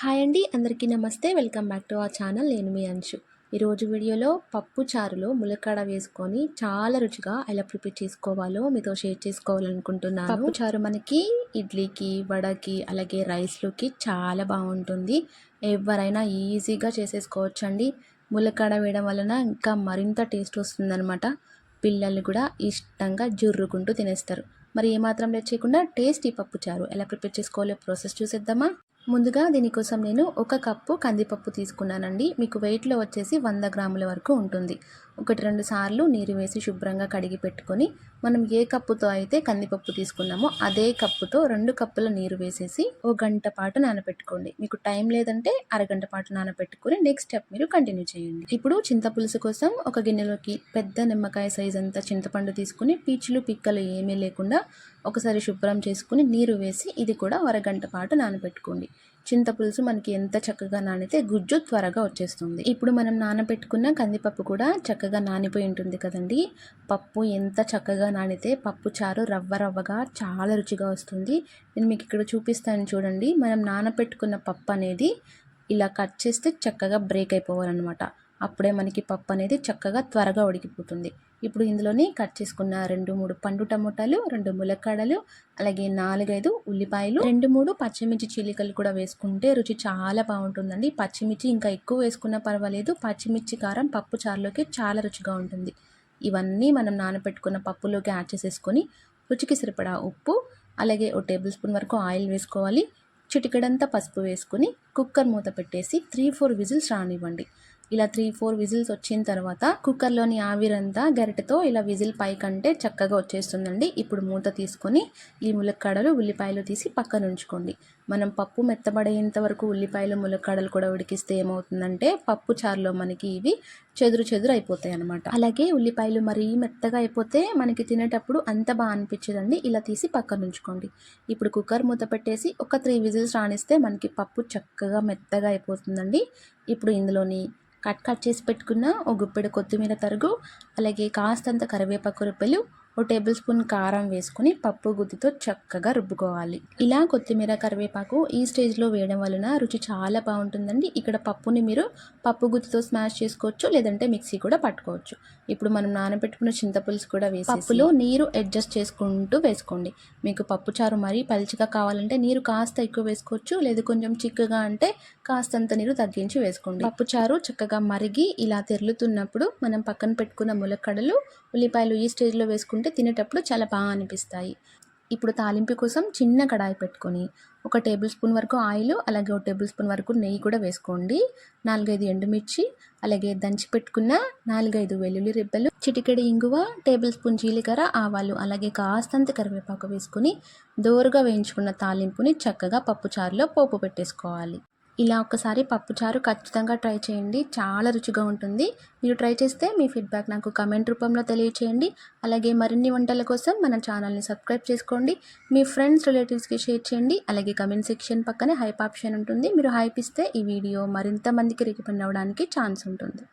Hi అండి అందరికీ నమస్తే. Welcome back to our channel. నేను మీ అంశు. ఈరోజు వీడియోలో పప్పు చారులో ములక్కాడ వేసుకొని చాలా రుచిగా ఎలా ప్రిపేర్ చేసుకోవాలో మీతో షేర్ చేసుకోవాలనుకుంటున్నాను. పప్పు చారు మనకి ఇడ్లీకి వడకి అలాగే రైస్లోకి చాలా బాగుంటుంది. ఎవరైనా ఈజీగా చేసేసుకోవచ్చండి. ములక్కాడ వేయడం వలన ఇంకా మరింత టేస్ట్ వస్తుందన్నమాట. పిల్లలు కూడా ఇష్టంగా జుర్రుకుంటూ తినేస్తారు. మరి ఏమాత్రం లేట్ చేయకుండా టేస్టీ పప్పు చారు ఎలా ప్రిపేర్ చేసుకోవాలో ప్రాసెస్ చూసేద్దామా? ముందుగా దీనికోసం నేను ఒక కప్పు కందిపప్పు తీసుకున్నానండి. మీకు వెయిట్లో వచ్చేసి వంద గ్రాముల వరకు ఉంటుంది. ఒకటి రెండు సార్లు నీరు వేసి శుభ్రంగా కడిగి పెట్టుకొని మనం ఏ కప్పుతో అయితే కందిపప్పు తీసుకున్నామో అదే కప్పుతో రెండు కప్పుల నీరు వేసేసి ఓ గంట పాటు నానబెట్టుకోండి మీకు టైం లేదంటే అరగంట పాటు నానబెట్టుకొని నెక్స్ట్ స్టెప్ మీరు కంటిన్యూ చేయండి. ఇప్పుడు చింతపులుసు కోసం ఒక గిన్నెలోకి పెద్ద నిమ్మకాయ సైజ్ అంతా చింతపండు తీసుకుని పీచులు పిక్కలు ఏమీ లేకుండా ఒకసారి శుభ్రం చేసుకుని నీరు వేసి ఇది కూడా అరగంట పాటు నానబెట్టుకోండి. చింతపులుసు మనకి ఎంత చక్కగా నానితే గుజ్జు త్వరగా వచ్చేస్తుంది. ఇప్పుడు మనం నానబెట్టుకున్న కందిపప్పు కూడా చక్కగా నానిపోయి ఉంటుంది కదండి. పప్పు ఎంత చక్కగా నానితే పప్పు చారు రవ్వ రవ్వగా చాలా రుచిగా వస్తుంది. నేను మీకు ఇక్కడ చూపిస్తాను చూడండి. మనం నానబెట్టుకున్న పప్పు అనేది ఇలా కట్ చేస్తే చక్కగా బ్రేక్ అయిపోవాలన్నమాట. అప్పుడే మనకి పప్పు అనేది చక్కగా త్వరగా ఉడికిపోతుంది. ఇప్పుడు ఇందులోని కట్ చేసుకున్న రెండు మూడు పండు టమోటాలు రెండు ములక్కాడలు అలాగే నాలుగైదు ఉల్లిపాయలు రెండు మూడు పచ్చిమిర్చి చీలికలు కూడా వేసుకుంటే రుచి చాలా బాగుంటుందండి. పచ్చిమిర్చి ఇంకా ఎక్కువ వేసుకున్నా పర్వాలేదు. పచ్చిమిర్చి కారం పప్పు చారులోకి చాలా రుచిగా ఉంటుంది. ఇవన్నీ మనం నానబెట్టుకున్న పప్పులోకి యాడ్ చేసేసుకొని రుచికి సరిపడా ఉప్పు అలాగే ఒక టేబుల్ స్పూన్ వరకు ఆయిల్ వేసుకోవాలి. చిటికెడంతా పసుపు వేసుకుని కుక్కర్ మూత పెట్టేసి త్రీ ఫోర్ విజిల్స్ రానివ్వండి. ఇలా త్రీ ఫోర్ విజిల్స్ వచ్చిన తర్వాత కుక్కర్లోని ఆవిరంతా గరిటతో ఇలా విజిల్ పైకంటే చక్కగా వచ్చేస్తుందండి. ఇప్పుడు మూత తీసుకొని ఈ ములక్కాడలు ఉల్లిపాయలు తీసి పక్కన ఉంచుకోండి. మనం పప్పు మెత్తబడేంత వరకు ఉల్లిపాయలు ములక్కాడలు కూడా ఉడికిస్తే ఏమవుతుందంటే పప్పు చారులో మనకి ఇవి చెదురు చెదురు అయిపోతాయి అనమాట అలాగే ఉల్లిపాయలు మరీ మెత్తగా అయిపోతే మనకి తినేటప్పుడు అంత బాగా అనిపించదండి. ఇలా తీసి పక్కన ఉంచుకోండి. ఇప్పుడు కుక్కర్ మూత పెట్టేసి ఒక త్రీ విజిల్స్ రాణిస్తే మనకి పప్పు చక్కగా మెత్తగా అయిపోతుందండి. ఇప్పుడు ఇందులోని కట్ కట్ చేసి పెట్టుకున్న ఒక గుప్పెడు కొత్తిమీర తరుగు అలాగే కాస్తంత కరివేపాకు రెప్పలు ఓ టేబుల్ స్పూన్ కారం వేసుకుని పప్పు గుత్తితో చక్కగా రుబ్బుకోవాలి. ఇలా కొత్తిమీర కరివేపాకు ఈ స్టేజ్లో వేయడం వలన రుచి చాలా బాగుంటుందండి. ఇక్కడ పప్పుని మీరు పప్పు గుత్తితో స్మాష్ చేసుకోవచ్చు లేదంటే మిక్సీ కూడా పట్టుకోవచ్చు. ఇప్పుడు మనం నానబెట్టుకున్న చింతపులుసు కూడా వేసి పప్పులో నీరు అడ్జస్ట్ చేసుకుంటూ వేసుకోండి. మీకు పప్పు చారు మరీ పలిచిగా కావాలంటే నీరు కాస్త ఎక్కువ వేసుకోవచ్చు లేదు కొంచెం చిక్కగా అంటే కాస్తంత నీరు తగ్గించి వేసుకోండి. పప్పు చారు చక్కగా మరిగి ఇలా తెరులుతున్నప్పుడు మనం పక్కన పెట్టుకున్న ములక్కడలు ఉల్లిపాయలు ఈ స్టేజ్లో వేసుకుంటే తినేటప్పుడు చాలా బాగా అనిపిస్తాయి. ఇప్పుడు తాలింపు కోసం చిన్న కడాయి పెట్టుకొని ఒక టేబుల్ స్పూన్ వరకు ఆయిల్ అలాగే ఒక టేబుల్ స్పూన్ వరకు నెయ్యి కూడా వేసుకోండి. నాలుగైదు ఎండుమిర్చి అలాగే దంచి పెట్టుకున్న నాలుగైదు వెల్లుల్లి రిబ్బలు చిటికెడి ఇంగువ టేబుల్ స్పూన్ జీలకర్ర ఆవాలు అలాగే కాస్తంత కరివేపాకు వేసుకుని దోరగా వేయించుకున్న తాలింపుని చక్కగా పప్పుచారులో పోపు పెట్టేసుకోవాలి. ఇలా ఒకసారి పప్పుచారు ఖచ్చితంగా ట్రై చేయండి. చాలా రుచిగా ఉంటుంది. మీరు ట్రై చేస్తే మీ ఫీడ్బ్యాక్ నాకు కమెంట్ రూపంలో తెలియచేయండి. అలాగే మరిన్ని వంటల కోసం మన ఛానల్ని సబ్స్క్రైబ్ చేసుకోండి. మీ ఫ్రెండ్స్ రిలేటివ్స్కి షేర్ చేయండి. అలాగే కమెంట్ సెక్షన్ పక్కనే హైప్ ఆప్షన్ ఉంటుంది. మీరు హైప్ ఇస్తే ఈ వీడియో మరింత మందికి రికమెండ్ అవ్వడానికి ఛాన్స్ ఉంటుంది.